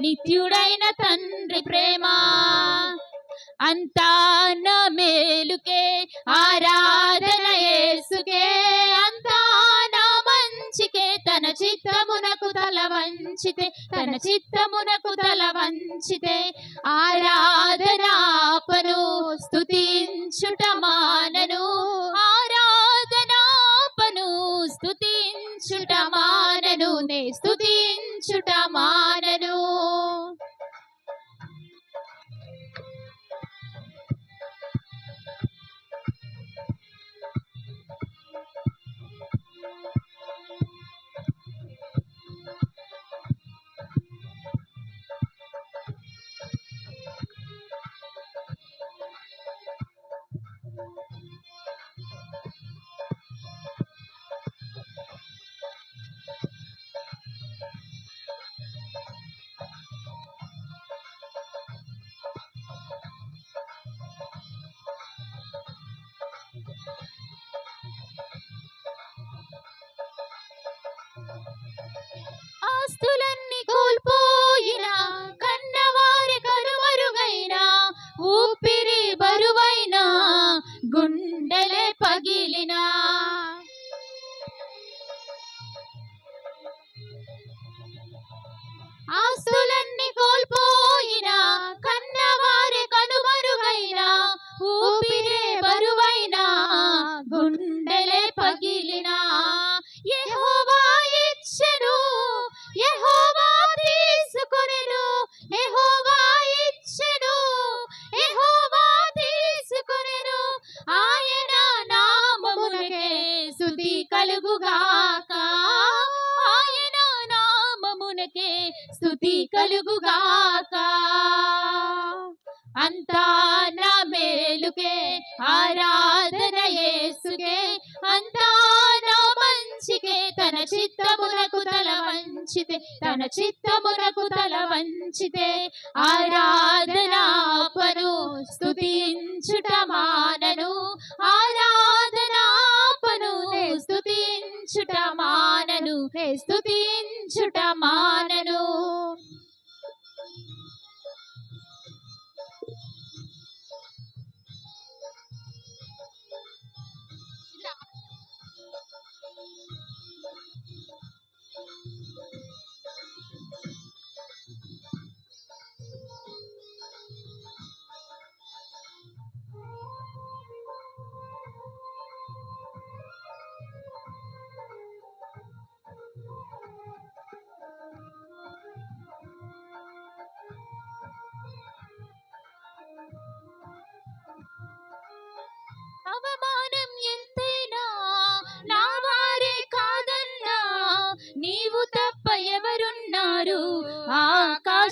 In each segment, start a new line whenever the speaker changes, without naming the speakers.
నిత్యుడైన తండ్రి ప్రేమ. అంతా నా మేలుకే ఆరాధన ఏసుకే అంతా నా మంచికే తన చిత్తమునకు తల వంచితే తన చిత్తమునకు తల వంచితే. ఆరాధనాపను స్తుతించుట మానను. ఆరాధనాపను స్తుతించుట మానను. నే స్తుతించుట మానను. Ah, స్థుతి కలుగుగాక. అంతా నా మేలుకే ఆరాధన యేసుకే. అంతా నా మంచికే తన చిత్తమునకు తల వంచితే తన చిత్తమునకు తల వంచితే. ఆరాధనాపను స్థుతించుట మానను. ఆరాధనాపను స్థుతించుట మానను. స్థుతించుట మా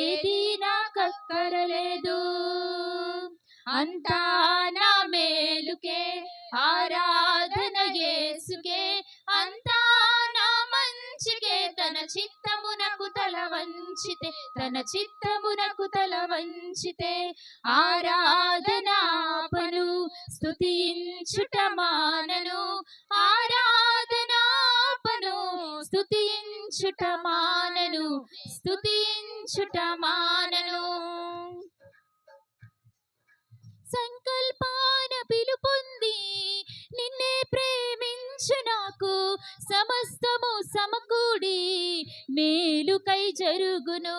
ఏది నాకక్కరలేదు అంతా నా మేలుకే ఆరాధన యేసుకే అంతా నా మంచికే. తన చిత్తమునకు తల వంచితే తన చిత్తమునకు తల వంచితే ఆరాధనాపను స్తుతించుట మానను. ఆరాధన స్తుతించుట మానను స్తుతించుట మానను సంకల్పాన పిలుపొంది నిన్నే ప్రేమించు నాకు సమస్తము సమకూడి మేలుకై జరుగును.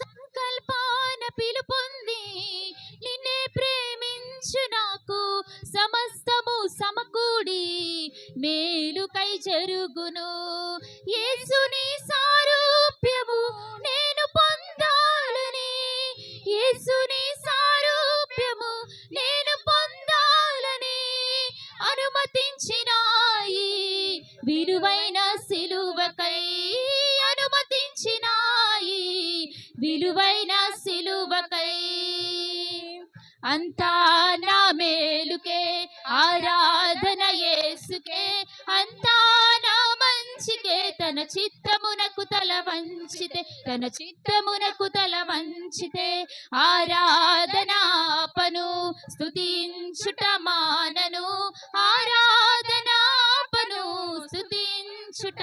సంకల్పాన పిలుపొంది నిన్నే నాకు. సమస్తము సమకూడి మేలుకై జరుగును. యేసుని సా అంతా నా మేలుకే ఆరాధన యేసుకే. అంతా నా మంచికే తన చిత్తమునకు తల వంచితే తన చిత్తమునకు తల వంచితే. ఆరాధనాపను స్థుతించుట మానను. ఆరాధనాపను స్తుతించుట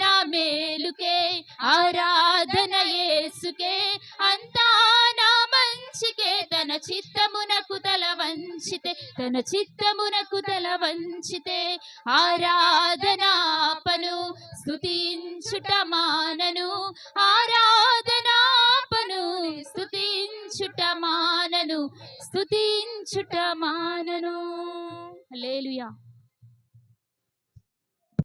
తన చిత్తమునకు తల వంచితే ఆరాధనాపను స్థుతించుట మానను ఆరాధనాపను స్థుతించుట మానను స్థుతించుట మానను లేలుయా